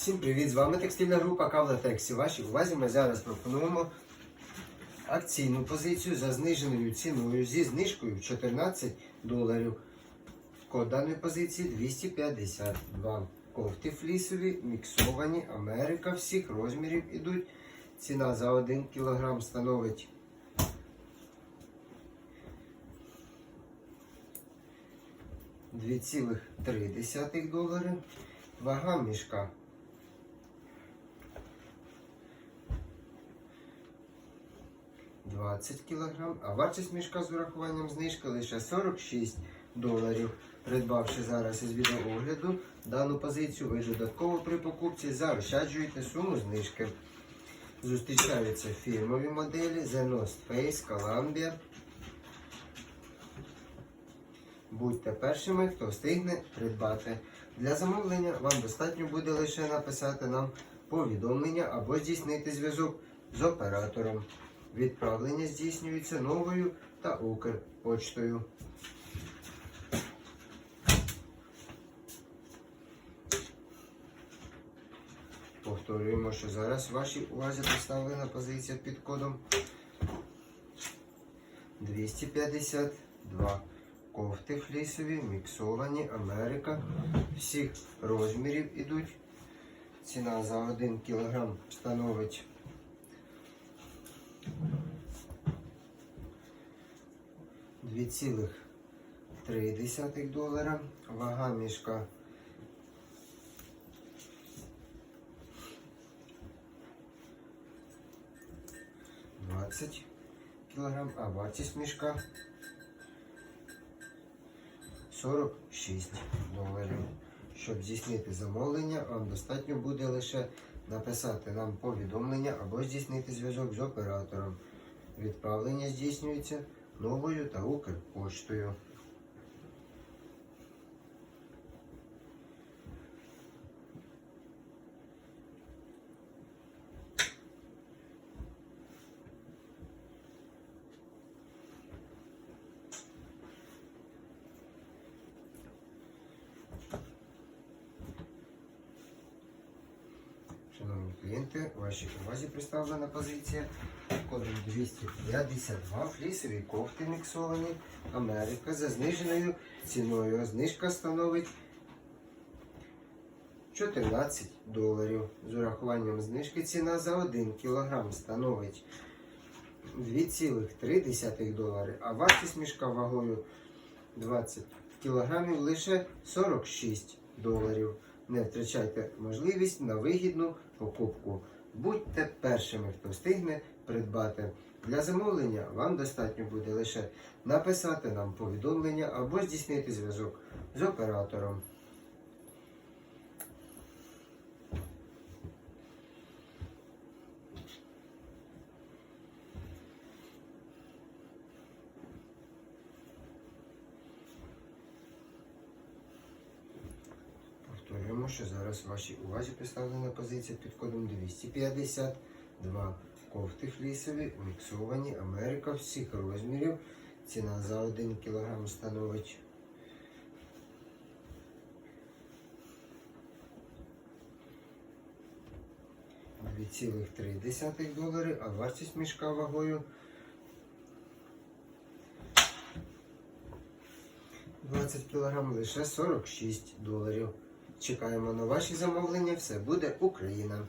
Всім привіт! З вами текстильна група Кавлатексі. Вашій увазі ми зараз пропонуємо акційну позицію за зниженою ціною зі знижкою 14 доларів. Код даної позиції 252. Кофти флісові, міксовані, Америка всіх розмірів ідуть. Ціна за 1 кг становить 2,3 долари. Вага мішка 20 кг, а вартість мішка з урахуванням знижки лише 46 доларів. Придбавши зараз із відеоогляду дану позицію, ви додатково при покупці заощаджуєте суму знижки. Зустрічаються фірмові моделі The North Face, Columbia. Будьте першими, хто встигне придбати. Для замовлення вам достатньо буде лише написати нам повідомлення або здійснити зв'язок з оператором. Відправлення здійснюється новою та Укрпочтою. Повторюємо, що зараз вашій увазі представлена позиція під кодом 252. Кофти флісові, міксовані, Америка. Всіх розмірів ідуть. Ціна за 1 кг становить 2,3 долара. Вага мішка 20 кг, а вартість мішка 46 доларів. Щоб здійснити замовлення, вам достатньо буде лише написати нам повідомлення або здійснити зв'язок з оператором. Відправлення здійснюється новою та Укрпоштою. Клієнти, вашій увазі представлена позиція кодом 252 флісові кофти міксовані Америка за зниженою ціною. Знижка становить 14 доларів. З урахуванням знижки ціна за 1 кг становить 2,3 долари, а вартість мішка вагою 20 кг лише 46 доларів. Не втрачайте можливість на вигідну покупку. Будьте першими, хто встигне придбати. Для замовлення вам достатньо буде лише написати нам повідомлення або здійснити зв'язок з оператором. Повторюємо, що зараз вашій увазі представлена позиція під кодом 252. Кофти флісові, міксовані, Америка всіх розмірів. Ціна за 1 кг становить 2,3 долари, а вартість мішка вагою 20 кг лише 46 доларів. Чекаємо на ваші замовлення. Все буде Україна.